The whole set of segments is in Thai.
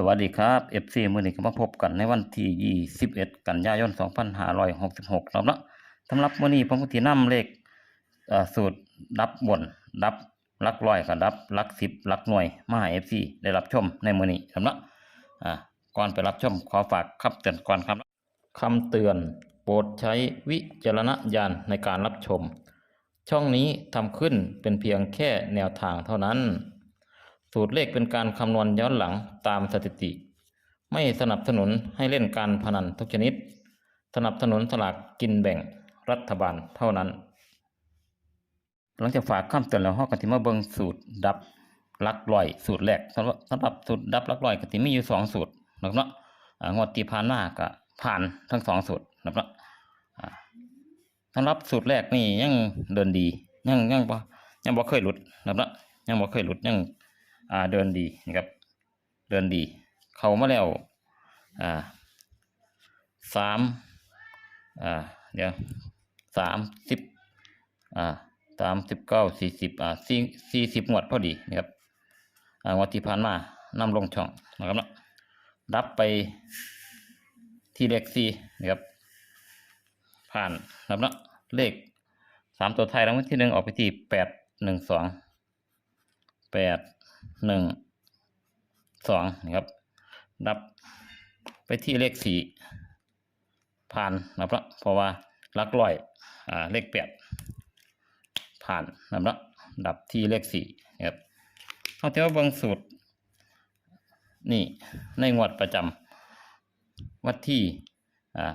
สวัสดีครับ FC มื้อนี้ก็มาพบกันในวันที่ 21 กันยายน 2566ครับเนาะสำหรับมือนี้ผมก็สินำเลขสูตรดับบนดับหลักร้อยกับดับหลัก10หลักหน่วยมาให้ FC ได้รับชมในมือนี้ครับเนาะก่อนไปรับชมขอฝากคำเตือนก่อนครับคำเตือนโปรดใช้วิจารณญาณในการรับชม ช่องนี้ทำขึ้นเป็นเพียงแค่แนวทางเท่านั้น สูตรเลขเป็นการคำนวณย้อนหลังตามสถิติ ไม่สนับสนุนให้เล่นการพนันทุกชนิด สนับสนุนสลากกินแบ่งรัฐบาลเท่านั้น หลังจากฝากคำเตือนแล้วเฮาก็สิมาเบิงสูตรดับลักร้อยสูตรแรกสำหรับสำหรับสูตรดับลักร้อยก็สิมีอยู่สองสูตรนะครับเนาะงวดที่ผ่านมาก็ผ่านทั้งสองสูตรนะครับเนาะสำหรับสูตรแรกนี่ยังเดินดียังยังบ่ยังบ่เคยหลุดนะครับเนาะยังบ่เคยหลุดยัง อ่าเดินดีนะครับ เดินดี เข้ามาแล้วอ่าสามอ่าเดี๋ยวสามสิบอ่าสามสิบเก้าสี่สิบอ่าสี่สี่สิบงวดพอดีนะครับอ่างวดที่ผ่านมานำลงช่องนะครับเนาะดับไปที่เลขสี่นะครับ ผ่านนะครับเนาะเลขสามตัวไทยรางวัลที่หนึ่งออกไปที่แปดหนึ่งสองแปด หนึ่งสองนะครับดับไปที่เลขสี่ผ่านนะครับเพราะว่าลักร้อยอ่าเลขแปดผ่านนะครับดับที่เลขสี่นะครับเอาที่ว่างสูตร นี่ในงวดประจำวันที่อ่า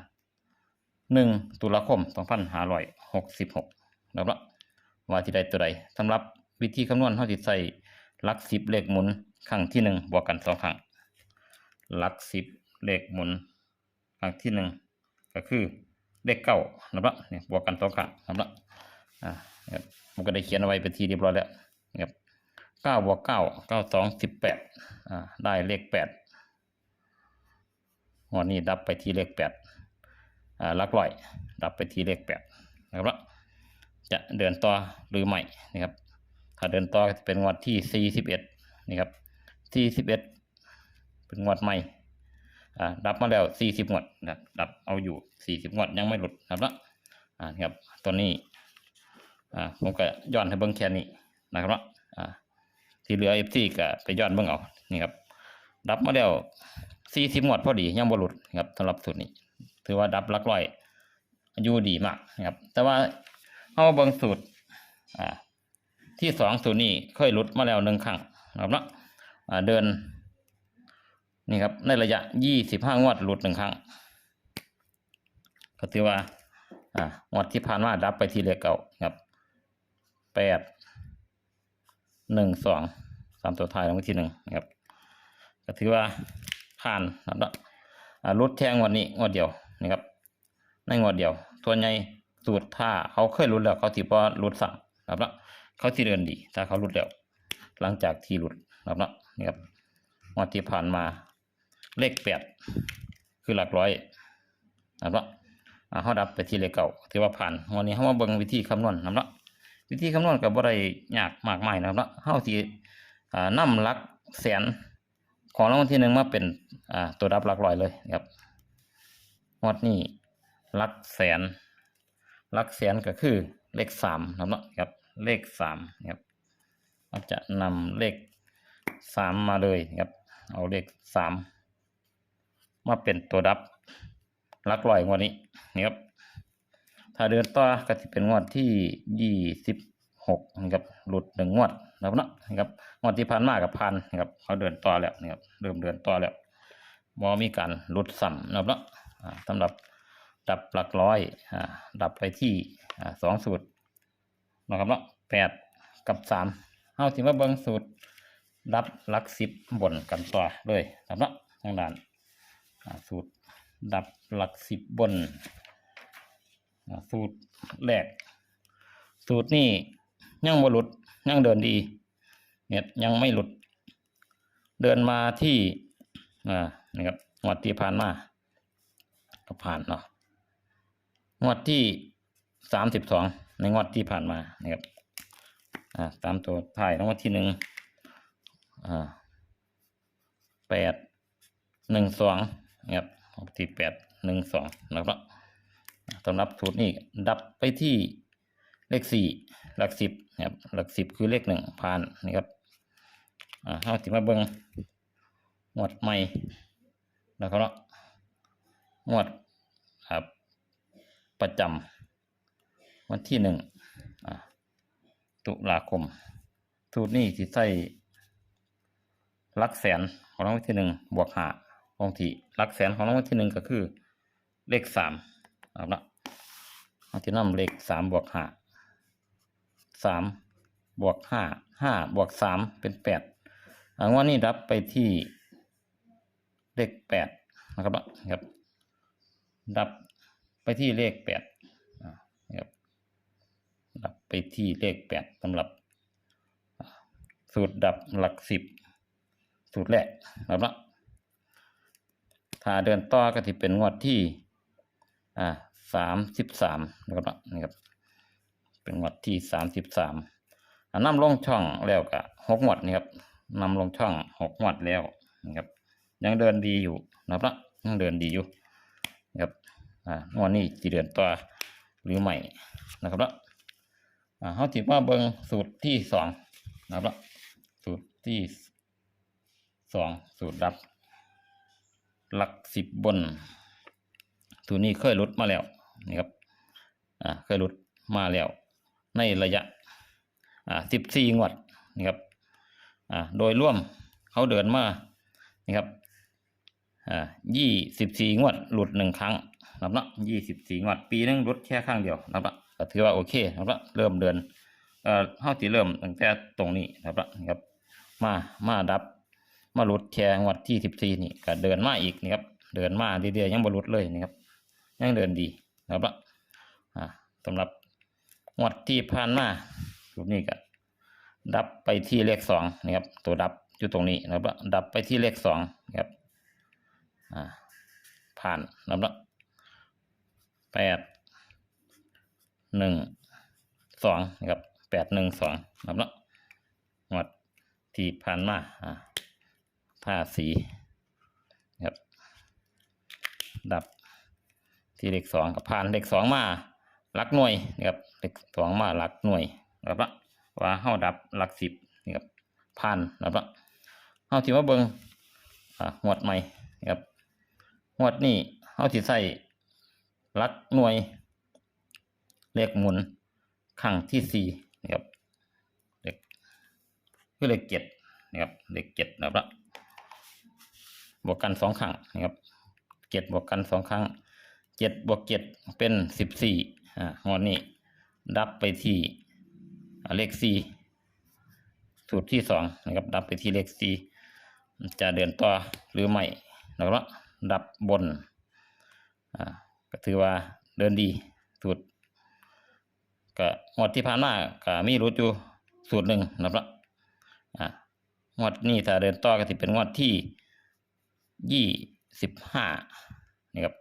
หนึ่งตุลาคมสองพันห้าร้อยหกสิบหกนะครับว่าที่ใดตัวใดสำหรับวิธีคำนวณเขาจิใส่ ลักสิบเลขหมุนครั้งที่หนึ่งบวกกันสองครั้งลักสิบเลขหมุนครั้งที่หนึ่งก็คือเลขเก้านะครับเนี่ยบวกกันสองครั้งนะครับอ่าผมก็ได้เขียนเอาไว้เป็นทีเรียบร้อยแล้วนะครับเก้าบวกเก้าเก้าสองสิบแปดอ่าได้เลขแปดวันนี้ดับไปที่เลขแปดอ่าลักร้อยดับไปที่เลขแปดนะครับจะเดินต่อหรือไม่นะครับ ถ้าเดินต่อจะเป็นงวดที่ 41 นี่ครับ 41 เป็นงวดใหม่อ่าดับมาแล้ว 40 งวดนะรับดับเอาอยู่ 40 งวดยังไม่หลุดครับเนะอ่านี่ครับตัวนี้อ่าผมก็ย้อนให้เบิ่งแค่นี้นะครับเนาะอ่าที่เหลือ FC ก็ไปย้อนเบิ่งเอานี่ครับดับมาแล้ว 40 งวดพอดียังบ่หลุดครับสำหรับสูตรนี้ ถือว่าดับลักร้อยอยู่ดีมากนะครับ แต่ว่าเอามาเบิ่งสูตรอ่า ที่สองสูตรนี้เคยหลุดมาแล้วหนึ่งครั้งนะครับเนาะเดินนี่ครับในระยะยี่สิบห้างวดหลุดหนึ่งครั้งก็ถือว่าอ่างวดที่ผ่านมาดับไปทีเลขเก่าครับแปดหนึ่งสองสามตัวท้ายรางวัลที่หนึ่งนะครับก็ถือว่าผ่านนะครับเนาะลดแทงงวันนี้งวดเดียวนะครับในงวดเดียว ตัวใหญ่สูตรถ้าเขาเคยหลุดแล้วเขาถือว่าหลุดสั่งนะครับเนาะ เขาที่เดินดี ถ้าเขาหลุดแล้ว หลังจากที่หลุดนะครับเนาะนี่ครับงวันที่ผ่านมาเลขแปดคือหลักร้อยนะครับเนาะเขาดับไปที่เลขเก่าถือว่าผ่านวันนี้เขามาเบิ่งวิธีคำนวณนะครับเนาะวิธีคำนวณกับอะไรยากมากมายนะครับเนาะเขาที่อ่านำหลักแสนของรางวัลที่หนึ่งมาเป็นตัวดับหลักร้อยเลยนะครับงวดนี้ลักแสนลักแสนก็คือเลขสามนะเนาะครับ เลขสามนะครับเราจะนำเลขสามมาเลยนะครับ เอาเลขสามมาเป็นตัวดับหลักร้อยงวดนี้นี่ครับ ถ้าเดินต่อก็จะเป็นงวดที่ยี่สิบหกนะครับหลุดหนึ่งงวดนะครับเนาะนะครับงวดที่ผ่านมากับพันนะครับเขาเดินต่อแล้วนะครับเริ่มเดินต่อแล้วมอมีการหลุดซ้ำนะครับเนาะสำหรับดับหลักร้อยดับไปที่สองสูตร นะครับเนาะแปดกับสามเอาถึงว่าเบิ้งสูตรดับหลักสิบบนกันต่อเลยครับเนาะทางด้านสูตรดับหลักสิบบนอ่าสูตรแรก สูตรนี้ยังบ่หลุดยังเดินดี เนี่ยยังไม่หลุด เดินมาที่อ่านะครับงวดที่ผ่านมาก็ผ่านเนาะงวดที่สามสิบสอง ในงวดที่ผ่านมานะครับอ่าตามตัวท้ายรางวัลที่หนึ่งอ่าแปดหนึ่งสองนะครับออกที่แปดหนึ่งสองนะครับสำหรับสูตรนี้ดับไปที่เลขสี่หลักสิบนะครับหลักสิบคือเลขหนึ่งผ่านนะครับอ่าเอาที่มาเบิ้งหมวดใหม่นะครับเนาะหมวดอ่าประจำ วันที่หนึ่งตุลาคม สูตรนี้ที่ใส่ลักแสนของรางวัลที่หนึ่งบวกห้าของที่ลักแสนของรางวัลที่หนึ่งก็คือเลขสามเอาละเอาที่นำเลขสามบวกห้าสามบวกห้าห้าบวกสามเป็นแปดอันว่านี่รับไปที่เลขแปดนะครับละครับ ดับไปที่เลขแปดอ่านะครับดับ ไปที่เลขแปดสำหรับ สูตรดับหลักสิบสูตรแรกนะครับเนาะถ้าเดินต่อก็ที่เป็นงวดที่อ่าสามสิบสามนะครับเนาะนี่ครับเป็นงวดที่สามสิบสามนำลงช่องแล้วก็หกงวดนี่ครับนำลงช่องหกงวดแล้วนะครับ ยังเดินดีอยู่นะครับเนาะยังเดินดีอยู่นะครับอ่างวดนี้จะเดินต่อหรือไม่นะครับเนาะ อ่าเขาถือว่าเบิงสูตรที่สองนะครับเนาะสูตรที่สองสูตรดับ หลักสิบบนสูตรนี้เคยลดมาแล้วนี่ครับอ่าเคยลดมาแล้ว ในระยะอ่าสิบสี่งวดนี่ครับอ่าโดยร่วมเขาเดินมานี่ครับอ่ายี่สิบสี่งวดหลุดหนึ่งครั้งนะครับเนาะยี่สิบสี่งวด ปีนึงลดแค่ครั้งเดียวนะครับเนาะ ก็ถือว่าโอเคครับเนาะเริ่มเดินเอ่อเฮาสิเริ่มตั้งแต่ตรงนี้นะครับละครับ มามาดับ มาหลุดแชร์งวดที่สิบสี่นี่ก็เดินมาอีกนี่ครับเดินมาเรื่อยๆยังบ่หลุดเลยนี่ครับยังเดินดีนะครับละอ่าสำหรับงวดที่ผ่านมารูปนี้ก็ดับไปที่เลขสองนะครับ ตัวดับอยู่ตรงนี้นะครับดับไปที่เลขสองนะครับอ่าผ่านนะครับแปด หนึ่งสองนะครับแปดหนึ่งสองนะครับเนาะงวดที่ผ่านมาอ่าผ้าสีนะครับดับที่เลขสองกับผ่านเลขสองมาลักหน่วยนะครับเลขสองมาลักหน่วยนะครับละว่าเฮาดับหลักสิบนะครับผ่านนะครับละเฮาที่ว่าเบิ่งอ่างวดใหม่นะครับงวดนี้เฮาที่ใส่ลักหน่วย เลขหมุนครั้งที่สี่นะครับเลขคือเลขเจ็ดนะครับเลขเจ็ดนะครับบวกกันสองครั้งนะครับเจ็ดบวกกันสองครั้งเจ็ดบวกเจ็ดเป็นสิบสี่อ่างวดนี้ดับไปที่เลขสี่สูตรที่สองนะครับ ดับไปที่เลขสี่จะเดินต่อหรือไม่นะครับดับบนอ่าก็ถือว่าเดินดีสูตร ก็งวดที่ผ่านมาก็มีรุดอยู่สูตรหนึ่งนะครับอ่างวดนี้ถ้าเดินต่อก็จะเป็นงวดที่ยี่สิบห้านี่ครับ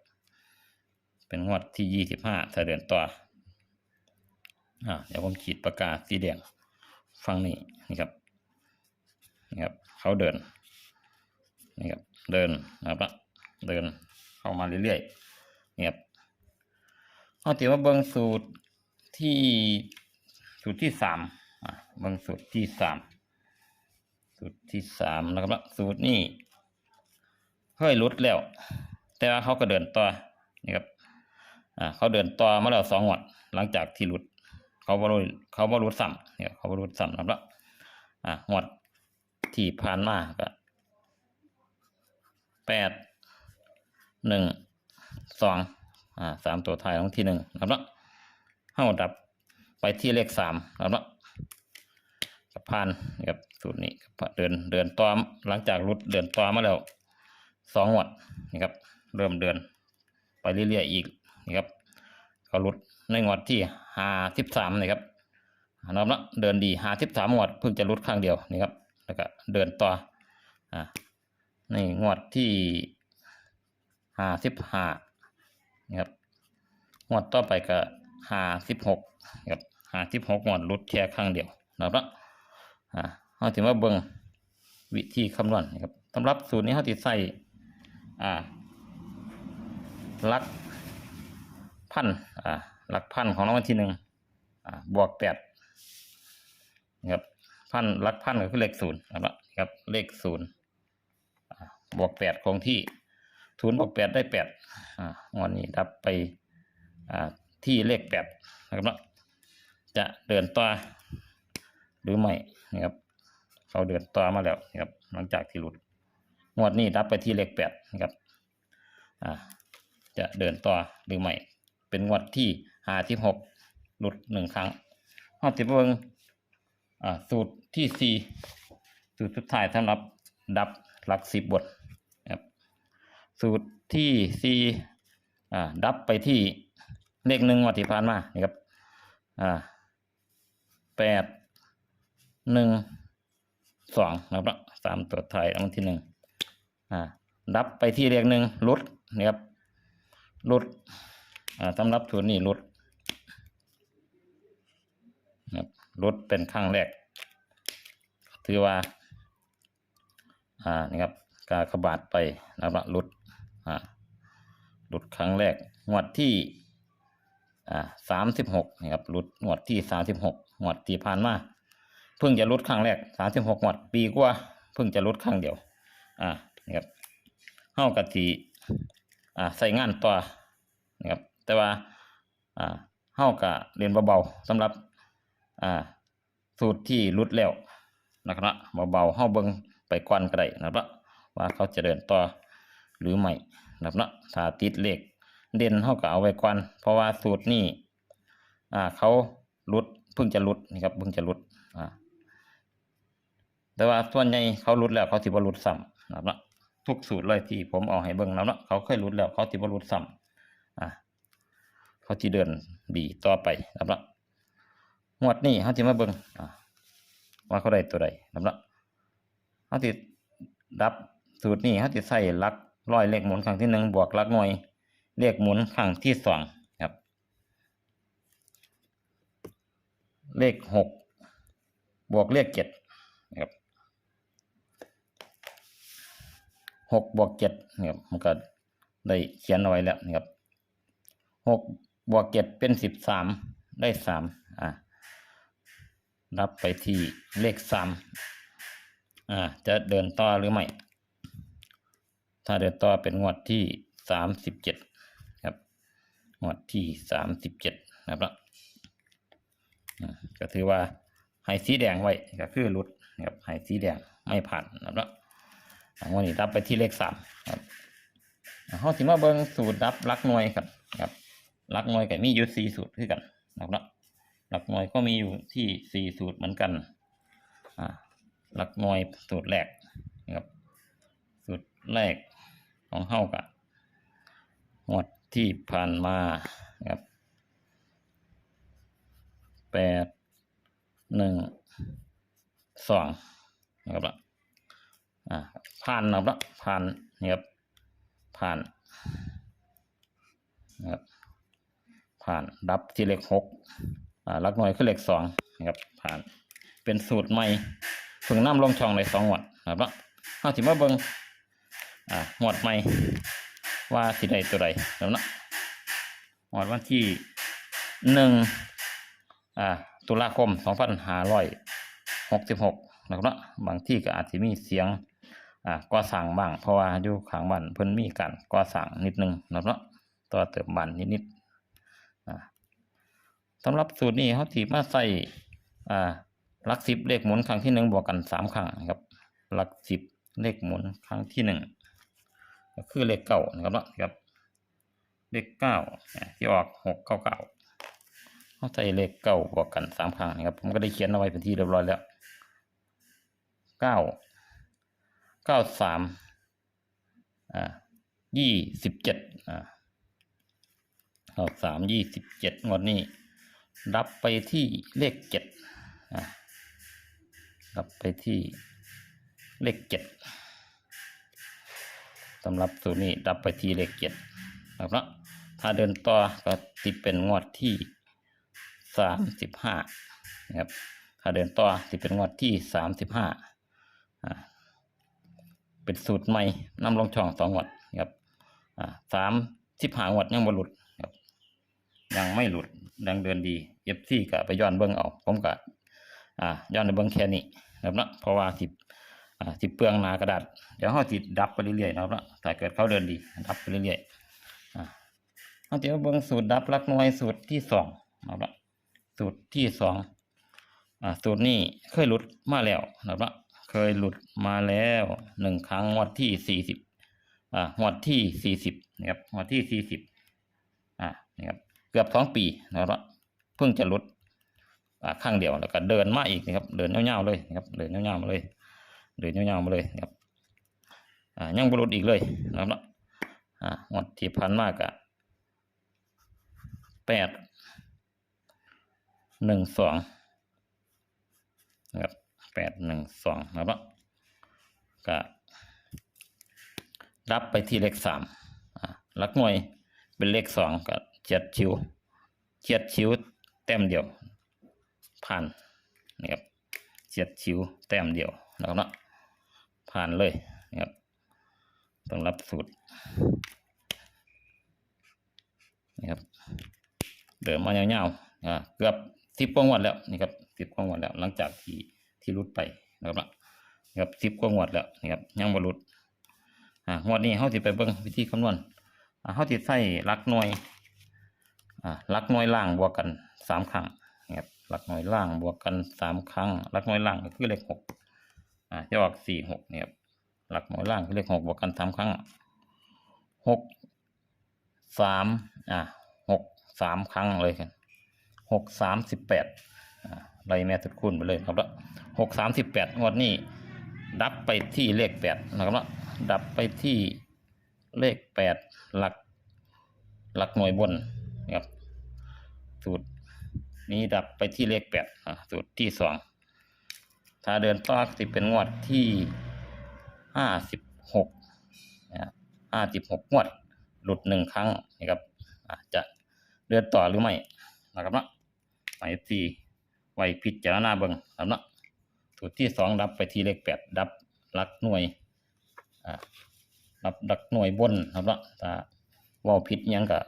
เป็นงวดที่ยี่สิบห้าถ้าเดินต่ออ่าเดี๋ยวผมขีดปากกาสีแดงฟังนี่นี่ครับนี่ครับ เขาเดินนี่ครับเดินนะครับเดินเข้ามาเรื่อยๆนี่ครับเอาถือว่าเบิ้องสูตร ที่สูตรที่สามเบางสูตรที่สามสูตรที่สามนะครับสูตรนี้เคยลุดแล้ว แต่ว่าเขาก็เดินต่อนี่ครับอ่าเขาเดินต่อมาแล้วสองงวดหลังจากที่ลุด เขาบรุเขาบรุซ้ำเนี่ยเขาบรุซ้ำนะครับอ่างวดที่ผ่านมาก็แปดหนึ่งสองอ่าสามตัวท้ายของที่หนึ่งนะครับ เฮ้าดับไปที่เลขสามแล้วเนาะกับพานนะครับสูตรนี้เดินเดินต่อหลังจากรุดเดินต่อมาแล้วสองงวดนะครับ เริ่มเดินไปเรื่อยๆอีกนะครับก็รุดในงวดที่ห้าสิบสามนะครับนะครับเนาะเดินดีห้าสิบสามงวดเพิ่งจะรุดข้างเดียวนะครับแล้วก็เดินต่ออ่าในงวดที่ห้าสิบห้านะครับงวดต่อไปก็ ห้าสิบหกครับห้าสิบหกงวดลดแค่ครั้งเดียวนะครับอ่าเขาถือว่าเบิ่งวิธีคำนวณนะครับสำหรับสูตรนี้เขาติดใส่อ่าลักพันอ่าหลักพันของรางวัลที่หนึ่งอ่าบวกแปดนะครับพันลักพันก็คือเลขศูนย์นะครับครับเลขศูนย์อ่าบวกแปดคงที่ศูนย์บวกแปดได้แปดอ่างวดนี้ดับไปอ่า ที่เลขแปดนะครับเนาะจะเดินต่อหรือไม่นะครับเขาเดินต่อมาแล้วนะครับหลังจากที่หลุดงวดนี้ดับไปที่เลขแปดนะครับอ่าจะเดินต่อหรือไม่เป็นงวดที่หาที่หกหลุดหนึ่งครั้งห้าติเบิงอ่าสูตรที่สี่สูตรสุดท้ายสำหรับดับหลักสิบบทนะครับสูตรที่สี่อ่าดับไปที่ เลขหนึ่งวัที่ผ่านมานี่ครับอ่าแปดหนึ่งสองนะครับสามตัวไทายรางวัลที่หนึ่งอ่าดับไปที่เลขหนึ่งลดนี่ครับลดอ่าสำหรับส่วนนี้ลดนะครับลดเป็นครั้งแรก ถือว่า อ่านี่ครับกากบาดไปนะครับลดอ่าลดครั้งแรกงวดที่ อ่าสามสิบหกนี่ครับลดงวดที่สามสิบหกงวดที่ผ่านมาเพิ่งจะลดครั้งแรกสามสิบหกงวดปีกว่าเพิ่งจะลดครั้งเดียว อ่านี่ครับเฮากะทิอ่าใส่งานต่อนะครับแต่ว่าอ่าเฮากะเรียนเบาๆสำหรับอ่าสูตรที่รุดแล้วนะครับเบาๆเฮาเบิ่งไปก่อนก็ได้นะครับว่าเขาจะเดินต่อหรือไม่นะครับถ้าติดเลข เด่นเฮาก็เอาไว้ก่อนเพราะว่าสูตรนี้อ่าเขารุดเพิ่งจะรุดนี่ครับเพิ่งจะรุดอ่าแต่ว่าส่วนใหญ่เขารุดแล้วเขาสิบ่รุดซ้ำนะครับเนาะทุกสูตรเลยที่ผมเอาให้เบิ่งแล้วเนาะเขาเคยรุดแล้วเขาสิบ่รุดซ้ำอ่าเขาสิเดินดีต่อไปนะครับเนาะงวดนี้เขาสิมาเบิ่งอ่าว่าเขาได้ตัวใดนะครับเนาะเขาสิดับสูตรนี้เขาสิดใส่ลักร้อยเลขหมุนครั้งที่หนึ่งบวกลักหน่วย เลขหมุนครั้งที่สองครับ เลขหกบวกเลขเจ็ดนะครับหกบวกเจ็ดนะครับมันก็ได้เขียนเอาไว้แล้วนะครับหกบวกเจ็ดเป็นสิบสามได้สามอ่ารับไปที่เลขสามอ่าจะเดินต่อหรือไม่ ถ้าเดินต่อเป็นงวดที่สามสิบเจ็ด งวดที่สามสิบเจ็ดนะครับก็ถือว่าให้สีแดงไว้ก็คือหลุดนะครับให้สีแดงไม่ผ่านนะครับวันนี้รับไปที่เลขสามครับเขาสิมาเบิ้งสูตรรับลักหน่วยครับครับลักหน่วยกับมีอยู่สี่สูตรคือกันนะครับลักหน่วยก็มีอยู่ที่สี่สูตรเหมือนกันอ่าลักหน่วยสูตรแรกนะครับสูตรแรกของเฮากับงวด ที่ผ่านมาครับแปดหนึ่งสองนะครับละอ่าผ่านนะครับผ่านนี่ครับผ่านนะครับผ่านดับที่เลขหกอ่าหลักหน่วยคือเลขสองนะครับผ่านเป็นสูตรใหม่เพิ่งน้ำลงช่องในสองหวดนะครับเอาสิมาเบิงอ่าหวดใหม่ ว่าสิใดตัวใดแล้วนะหวดวันที่หนึ่งอ่าตุลาคมสองพันห้าร้อยหกสิบหกนะครับเนาะบางที่ก็อาจจะมีเสียงอ่าก่อสร้างบ้าง เพราะว่าอยู่ข้างบ้านเพิ่นมีการก่อสร้างนิดนึงนะครับเนาะต่อเติมบ้านนิดๆอ่าสำหรับสูตรนี้เขาถีมาใส่อ่าหลักสิบเลขหมุนครั้งที่หนึ่งบวกกันสามครั้งนะครับหลักสิบเลขหมุนครั้งที่หนึ่ง ก็คือเลขเก้านะครับเนาะครับ เลขเก้าอ่าที่ออกหกเก้าเก้าเขาใส่เลขเก้าบวกกันสามครั้งนะครับ ผมก็ได้เขียนเอาไว้เป็นที่เรียบร้อยแล้วเก้าเก้าสามอ่ายี่สิบเจ็ดอ่าเก้าสามยี่สิบเจ็ดงวดนี้รับไปที่เลขเจ็ดอ่ารับไปที่เลขเจ็ด สำหรับสูตรนี้รับไปทีเลขเจ็ดนะครับถ้าเดินต่อก็ติดเป็นงวดที่สามสิบห้านะครับถ้าเดินต่อติดเป็นงวดที่สามสิบห้าเป็นสูตรใหม่นำลงช่องสองงวดนะครับสามสิบห้างวดยังบ่หลุดครับยังไม่หลุดยังเดินดีเอฟซีก็ไปย้อนเบิ่งเอาผมก็อ่าย้อนไปเบิ่งแค่นี้นะครับเนาะเพราะว่าสิ อ่าสิเปลืองหนากระดาษเดี๋ยวเฮาสิดับไปเรื่อยๆนะครับเนาะถ้าเกิดเขาเดินดีดับไปเรื่อยๆอ่าเฮาจะมาเบิ่งสูตรดับหลักน่วยสูตรที่สองนะครับเนาะสูตรที่สองอ่าสูตรนี้เคยหลุดมาแล้วนะครับเนาะเคยหลุดมาแล้วหนึ่งครั้งงวดที่สี่สิบอ่างวดที่สี่สิบนะครับงวดที่สี่สิบอ่านี่ครับเกือบสองปีนะครับเพิ่งจะลดข้างเดียวแล้วก็เดินมาอีกนะครับ เดินเงาวๆเลยนะครับ เดินเงาวๆมาเลย เดินเงาวๆมาเลยนะครับอ่ายังบรุษอีกเลยนะครับเนาะอ่างวดที่พันมากอะแปดหนึ่งสองนะครับแปดหนึ่งสองนะครับเนาะก็รับไปที่เลขสามอ่าลักหน่วยเป็นเลขสองก็เจ็ดชิวเจ็ดชิวแต้มเดียวผ่านนะครับเจ็ดชิวแต้มเดียวนะครับเนาะ ผ่านเลยนะครับต้องรับสูตรนะครับเดินมายาๆอ่าเกือบสิบกว่างวดแล้วนี่ครับสิบกว่างวดแล้ว หลังจากที่ที่รุดไปนะครับนะครับสิบกว่างวดแล้วนี่ครับยังบ่รุดอ่างวดนี้เขาสิไปเบิ่งวิธีคำนวณอ่าเขาสิใส่ลักหน่วยอ่าลักหน่วยล่างบวกกันสามครั้งนะครับลักหน่วยล่างบวกกันสามครั้งลักหน่วยล่างก็คือเลขหก อ่าจะออกสี่หกเนี่ยหลักหน่วยล่างคือเลขหกบวกกันสามครั้งหกสามอ่าหกสามครั้งเลยกันหกสามสิบแปดอ่าไล่แม่สุดคูณไปเลยครับล้วหกสามสิบแปดงวดนี้ ดับไปที่เลขแปดนะครับล้วดับไปที่เลขแปดหลัก หลักหน่วยบนนะครับสูตรนี้ดับไปที่เลขแปดอะสูตรที่สอง ถ้าเดินต่อสิเป็นงวดที่ห้าสิบหกห้าสิบหกงวด หลุดหนึ่งครั้งนะครับจะเดินต่อหรือไม่นะครับนะหมายทีไว้พิจารณาเบิ่งครับนะสูตรที่สองดับไปที่เลขแปดดับหลักหน่วยอ่าดับหลักหน่วยบนนะครับนะถ้าว่าผิดยังก็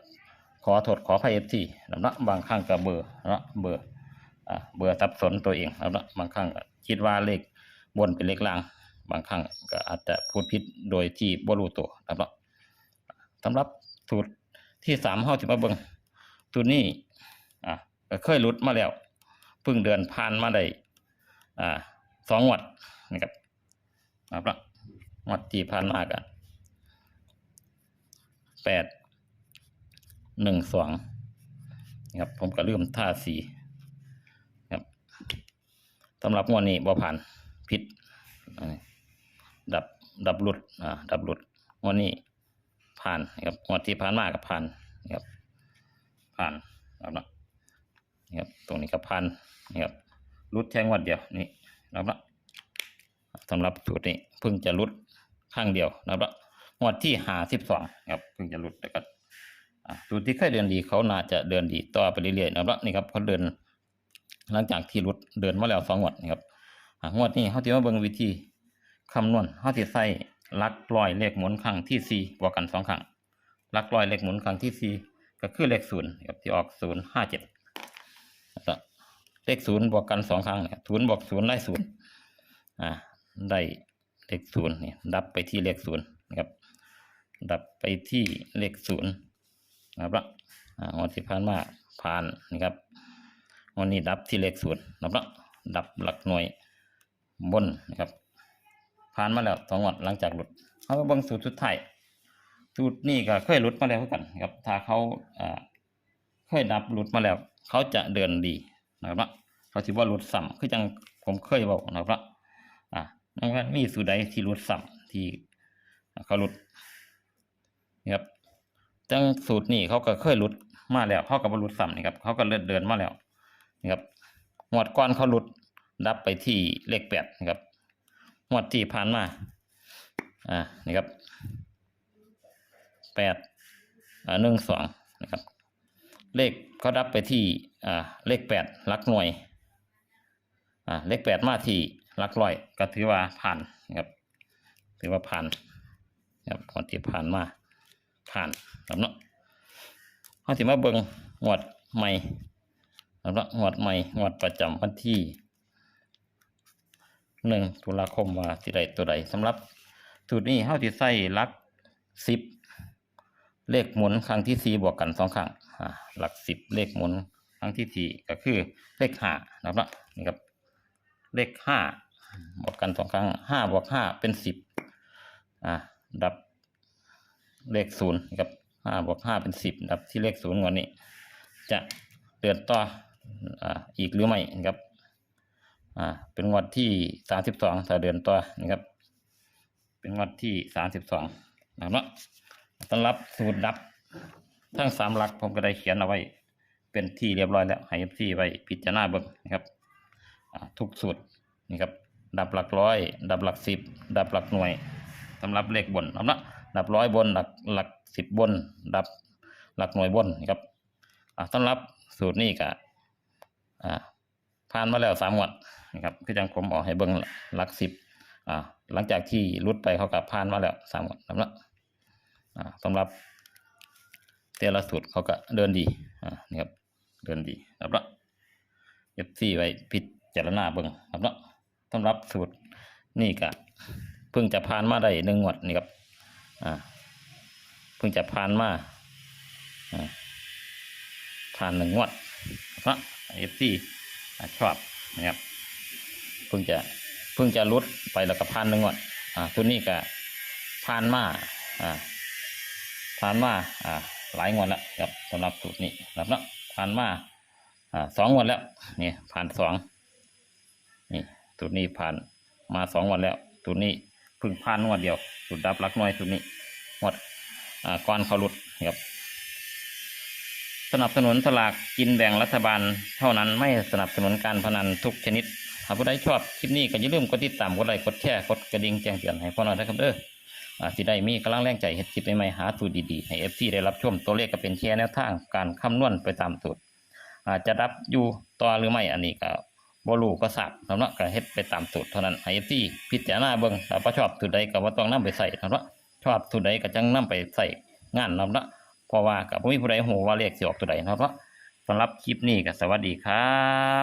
ขอโทษขออภัยเอฟซีนะเนาะบางครั้งก็เบอร์นะเบอร์ เบอร์สับสนตัวเองนะเนะบางครั้งคิดว่าเลขบนเป็นเลขล่าง บางครั้งก็อาจจะพูดผิดโดยที่บ่รู้ตัวนะเนาะสำหรับสูตรที่สามเฮาสิมาเบิ่งสูตรนี้อ่าก็เคยหลุดมาแล้วเพิ่งเดือนผ่านมาได้อ่าสองงวดนะครับนะครับงวดที่ผ่านมากันแปดหนึ่งสองนะครับผมก็ลืมท่าสี สำหรับงวดนี้บ่ผ่านผิดดับดับหลุดอ่าดับหลุดงวดนี้ผ่านนะครับงวดที่ผ่านมากับผ่านนะครับผ่านครับนะครับตรงนี้ก็ผ่านนี่ครับหลุดแค่งวัดเดียวนี่นะครับนะสำหรับสูตรนี้เพิ่งจะหลุดข้างเดียวนะครับนะงวดที่หาสิบสองครับเพิ่งจะหลุดแต่ก็อะสูตรที่เคยเดินดีเขาน่าจะเดินดีต่อไปเรื่อยๆนะครับนี่ครับเขาเดิน หลังจากที่หลุดเดินมาแล้วสองงวดนะครับงวดนี้เขาจะมาเบิ่งวิธีคำนวณเขาจะใส่ลักร้อยเลขหมุนครั้งที่สี่บวกกันสองครั้งลักร้อยเลขหมุนครั้งที่สี่ก็คือเลขศูนย์ครับที่ออกศูนย์ห้าเจ็ดเลขศูนย์บวกกันสองครั้งนะครับศูนย์บวกศูนย์ได้ศูนย์อ่าได้เลขศูนย์เนี่ยดับไปที่เลขศูนย์นะครับ ดับไปที่เลขศูนย์นะครับละอ่างวดที่ผ่านมาผ่านนะครับ วันนี้ดับที่เลขศูนย์นะครับละดับหลักหน่วยบนนะครับ ผ่านมาแล้วสองงวดหลังจากหลุดเขาก็บิ่งสูตรสุดท้ายสูตรนี้ก็เคยหลุดมาแล้วเหมือนกันครับ ถ้าเขาอ่าเคยดับหลุดมาแล้ว เขาจะเดินดีนะครับละเขาถือว่าหลุดซ้ำคือจังผมเคยบอกนะครับละอ่าดังนั้นมีสูตรใดที่หลุดซ้ำที่เขาหลุดนี่ครับจังสูตรนี้เขาก็เคยหลุดมาแล้วเขาก็บรลุดซ้ำนี่ครับเขาก็เลื่อนเดินมาแล้ว นี่ครับงวดก้อนเขาหลุดดับไปที่เลขแปดนะครับงวดที่ผ่านมาอ่านี่ครับแปดอ่าหนึ่งสองนะครับเลขเขาดับไปที่อ่าเลขแปดลักหน่วยอ่าเลขแปดมาที่ลักร้อยก็ถือว่าผ่านนะครับถือว่าผ่านนะครับก่อนที่ผ่านมาผ่านครับเนาะเฮาสิมาเบิ่งงวดใหม่ เนาะงวดใหม่งวดประจำวันที่หนึ่งตุลาคมว่าสิได้ตัวใดสำหรับสูตรนี้เฮาสิใส่ลักสิบเลขหมุนครั้งที่สี่บวกกันสองครั้งหลักสิบเลขหมุนครั้งที่สี่ก็คือเลขห้านะครับนี่ครับ เลขห้าบวกกันสองครั้งห้าบวกห้าเป็นสิบอ่าดับเลขศูนย์นะครับห้าบวกห้าเป็นสิบดับที่เลขศูนย์วันนี้ จะเดินต่อ อีกหรือไม่นะครับอ่าเป็นงวดที่สามสิบสองถ้าเดินต่อนะครับ เป็นงวดที่สามสิบสองนะครับเนาะต้อนรับสูตรดับ ทั้งสามหลักผมก็ได้เขียนเอาไว้ เป็นที่เรียบร้อยแล้วให้ที่ไว้พิจารณาเบิ่งนะครับทุกสูตรนี่ครับดับหลักร้อย ดับหลักสิบดับหลักหน่วยสำหรับเลขบนเอาละดับร้อยบนหลักหลักสิบบน ดับหลักหน่วยบนนี่ครับสำหรับสูตรนี้ก็ อ่าผ่านมาแล้วสามงวดนะครับคือจังผมออกให้เบิ่งหลักสิบอ่าหลังจากที่รุดไปเขากับผ่านมาแล้วสามงวดนะอ่าสำหรับแต่ละสูตรเขาก็เดินดีอ่านี่ครับเดินดีครับละเอฟซีไว้พิจารณาเบิ่งครับเนาะสำหรับสูตรนี่ก็เพิ่งจะผ่านมาได้หนึ่งงวดนี่ครับอ่าเพิ่งจะผ่านมาอ่าผ่านหนึ่งงวดครับ เอฟซีชอบนะครับเพิ่งจะเพิ่งจะลดไปแล้วก็ผ่านหนึ่งงวดอ่าตัวนี้ก็ผ่านมาอ่าผ่านมาอ่าหลายงวดแล้วครับสำหรับสูตรนี้รับเนาะผ่านมาอ่าสองวันแล้วนี่ผ่านสองนี่ตัวนี้ผ่านมาสองวันแล้วตัวนี้เพิ่งผ่านงวดเดียวสุดดับหลักน้อยตัวนี้งวดอ่าก่อนเขาลุดครับ สนับสนุนสลากกินแบ่งรัฐบาล เท่านั้นไม่สนับสนุนการพนันทุกชนิดหากผู้ใดชอบคลิปนี้ก็อย่าลืมกดติดตามกดไลค์กดแชร์กดกระดิ่งแจ้งเตือนให้พ่อหน่อยนะครับเด้ออ่าสิได้มีกำลังแรงใจเฮ็ดคลิปใหม่ๆหาสูตรดีๆให้เอฟซีได้รับชมตัวเลขก็เป็นแค่แนวทางการคำนวณไปตามสูตรอาจจะรับอยู่ต่อหรือไม่อันนี้ก็บ่รู้ก็ทราบสำเนาะก็เฮ็ดไปตามสูตรเท่านั้นให้ที่พิจารณาเบิ่งถ้าบ่ชอบสูตรใดก็บ่าต้องนำไปใส่สำเนาะชอบสูตรใดก็จังนำไปใส่งานนำเนาะ ราะว่ากับ่มีผู้ใดหัวว่าเลขสิออกตัวใดเขาะสำหรับคลิปนี้ก็สวัสดีครับ